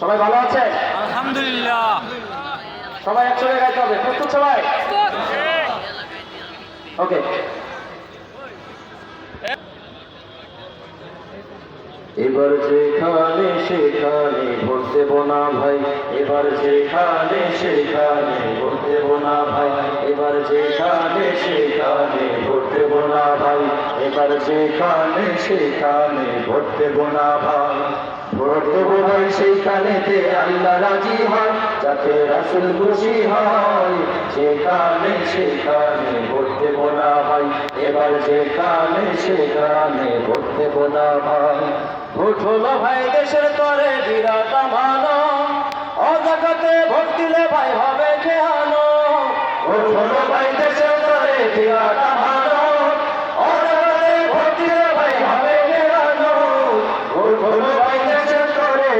সবাই ভালো আছেন আলহামদুলিল্লাহ। সবাই একসঙ্গে গাইতে হবে। প্রস্তুত সবাই? ওকে। এবার যেখানে সেখানে ভোট দেব না ভাই। এবার যেখানে সেখানে ভোট দেব না ভাই। এবার যেখানে সেখানে ভোট দেব না ভাই। এবার যেখানে সেখানে ভোট দেব না ভাই। ভোট দেব সেইখানেতে আল্লাহ রাজি হয়, যাতে রাসুল খুশি হয়। সেখানে সেখানে ভোট দেব না ভাই। এবার যেখানে সেখানে ভোট দেব না ভাই। ভোট হলো ভাই দেশের তরে বিরাট মানো অজাগাতে ভোট দিলে ভাই হবে খেয়ানো ভোট হলো ভাই দেশের তরে বিরাট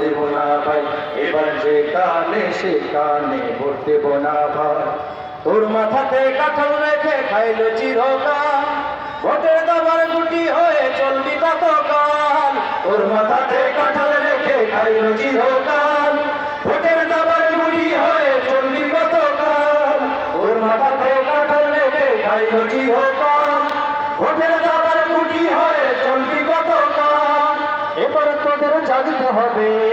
ভোট বোনা পাই এবার যেখানে সেখানে ভোট বোনা পাই তোর মাথাতে কাঠল রেখে খাইলো চিরকাল। ভোটের দাবার গুটি হয়ে চলবি কতকাল তোর মাথাতে কাঠল রেখে খাইলো চিরকাল। ভোটের দাবার গুটি হয়ে চলবি কতকাল তোর মাথাতে কাঠল রেখে খাইলো চিরকাল। ভোটের দাবার গুটি হয়ে চলবি কতকাল এবার তোদের জাগতে হবে।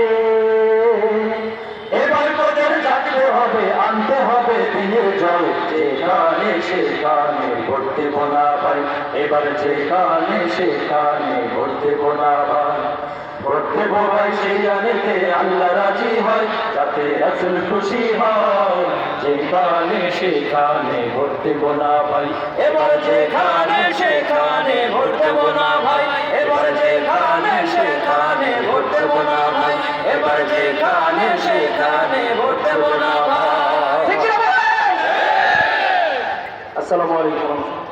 আনতে হবে দিনের জল। যেখানে সেখানে ভর্তি বোনা ভাই। এবার যেখানে সেখানে ভর্তি বোনা ভাই। ভর্তি বোনাই সেই আল্লাহ রাজি হয়, যাতে রাসুল খুশি হয়। যেখানে সেখানে ভর্তি বোনা ভাই। এবার যেখানে আসসালামু আলাইকুম।